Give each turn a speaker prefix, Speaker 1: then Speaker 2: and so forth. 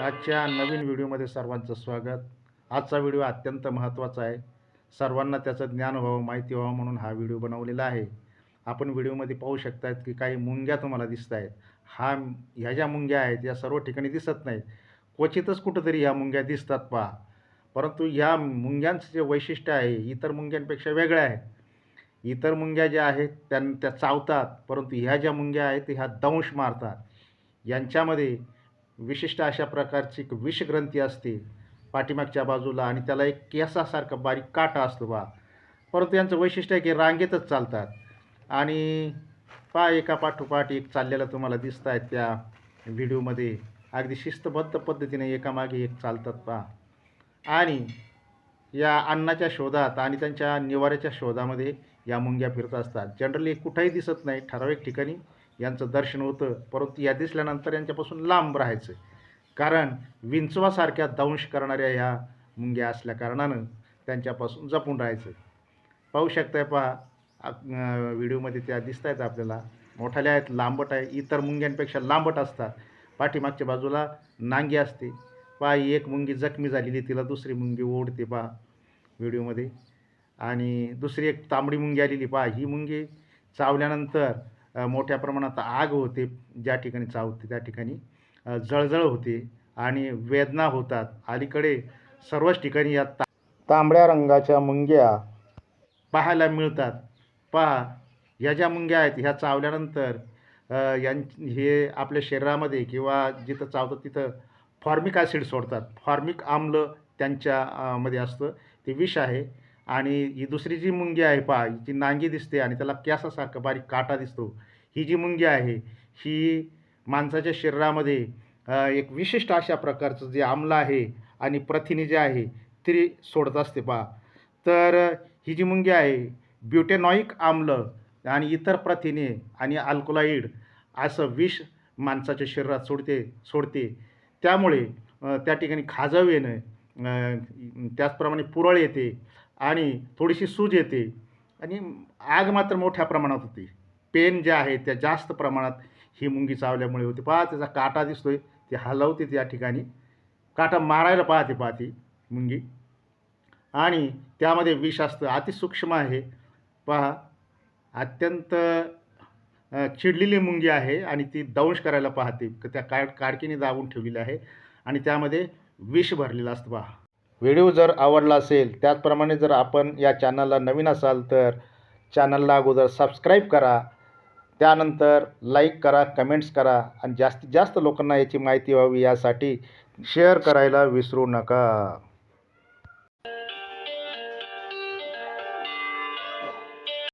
Speaker 1: आजच्या नवीन व्हिडिओमध्ये सर्वांचं स्वागत. आजचा व्हिडिओ अत्यंत महत्त्वाचा आहे. सर्वांना त्याचं ज्ञान व्हावं माहिती व्हावं म्हणून हा व्हिडिओ बनवलेला आहे. आपण व्हिडिओमध्ये पाहू शकतात की काही मुंग्या तुम्हाला दिसत आहेत हा ह्या ज्या मुंग्या आहेत या सर्व ठिकाणी दिसत नाहीत. क्वचितच कुठंतरी ह्या मुंग्या दिसतात पहा. परंतु ह्या मुंग्यांचं जे वैशिष्ट्य आहे इतर मुंग्यांपेक्षा वेगळं आहे. इतर मुंग्या ज्या आहेत त्या त्या चावतात. परंतु ह्या ज्या मुंग्या आहेत ह्या दंश मारतात. यांच्यामध्ये विशिष्ट अशा प्रकारची एक विषग्रंथी असते पाठीमागच्या बाजूला आणि त्याला एक केसासारखा बारीक काटा असतो बा. परंतु यांचं वैशिष्ट्य आहे की रांगेतच चालतात. आणि पा एका पाठोपाठ एक चाललेलं तुम्हाला दिसत आहेत त्या व्हिडिओमध्ये. अगदी शिस्तबद्ध पद्धतीने एकामागे एक चालतात पा आणि या अन्नाच्या शोधात आणि त्यांच्या निवाऱ्याच्या शोधामध्ये या मुंग्या फिरत असतात. जनरली कुठंही दिसत नाही ठराविक ठिकाणी यांचं दर्शन होतं. परंतु या दिसल्यानंतर यांच्यापासून लांब राहायचं. कारण विंचवासारख्या दंश करणाऱ्या ह्या मुंग्या असल्याकारणानं त्यांच्यापासून जपून राहायचं. पाहू शकताय पहा व्हिडिओमध्ये त्या दिसत आहेत आपल्याला. मोठाल्या आहेत लांबट आहे. इतर मुंग्यांपेक्षा लांबट असतात. पाठीमागच्या बाजूला नांगी असते. पहा ही एक मुंगी जखमी झालेली तिला दुसरी मुंगी ओढते पहा व्हिडिओमध्ये. आणि दुसरी एक तांबडी मुंगी आलेली पहा ही मुंगी चावल्यानंतर मोठ्या प्रमाणात आग होते ज्या ठिकाणी चावते त्या ठिकाणी. जळजळ होते आणि वेदना होतात. अलीकडे सर्वच ठिकाणी या ता तांबड्या रंगाच्या मुंग्या पाहायला मिळतात. पहा ह्या ज्या मुंग्या आहेत ह्या चावल्यानंतर यां हे आपल्या शरीरामध्ये किंवा जिथं चावतात तिथं फॉर्मिक ॲसिड सोडतात. फॉर्मिक आम्ल त्यांच्या मध्ये असतं. ते विष आहे. आणि ही दुसरी जी मुंगी आहे पहा हिची नांगी दिसते आणि त्याला केसासारखा बारीक काटा दिसतो. ही जी मुंगी आहे ही माणसाच्या शरीरामध्ये एक विशिष्ट अशा प्रकारचं जे आम्ल आहे आणि प्रथिने जे आहे ते सोडत असते पहा. तर ही जी मुंगी आहे ब्युटेनॉइक आम्ल आणि इतर प्रथिने आणि अल्कोलाईड असं विष माणसाच्या शरीरात सोडते सोडते. त्यामुळे त्या ठिकाणी खाजव येणं त्याचप्रमाणे पुरळ येते आणि थोडीशी सूज येते. आणि आग मात्र मोठ्या प्रमाणात होते. पेन जे आहे त्या जास्त प्रमाणात ही मुंगी चावल्यामुळे होते. पहा त्याचा काटा दिसतोय. ती हलवते त्या ठिकाणी. काटा मारायला पाहते पाहते मुंगी. आणि त्यामध्ये विष असतं अतिसूक्ष्म आहे. पहा अत्यंत चिडलेली मुंगी आहे आणि ती दंश करायला पाहते. त्या काड काडकीने दाबून ठेवलेली आहे. आणि त्यामध्ये विष भरलेलं असतं पहा. व्हिडिओ जर आवडला असेल त्याचप्रमाणे जर आपण या चॅनलला नवीन असाल तर चॅनलला अगोदर सबस्क्राईब करा. त्यानंतर लाईक करा कमेंट्स करा आणि जास्तीत जास्त लोकांना याची माहिती व्हावी यासाठी शेअर करायला विसरू नका.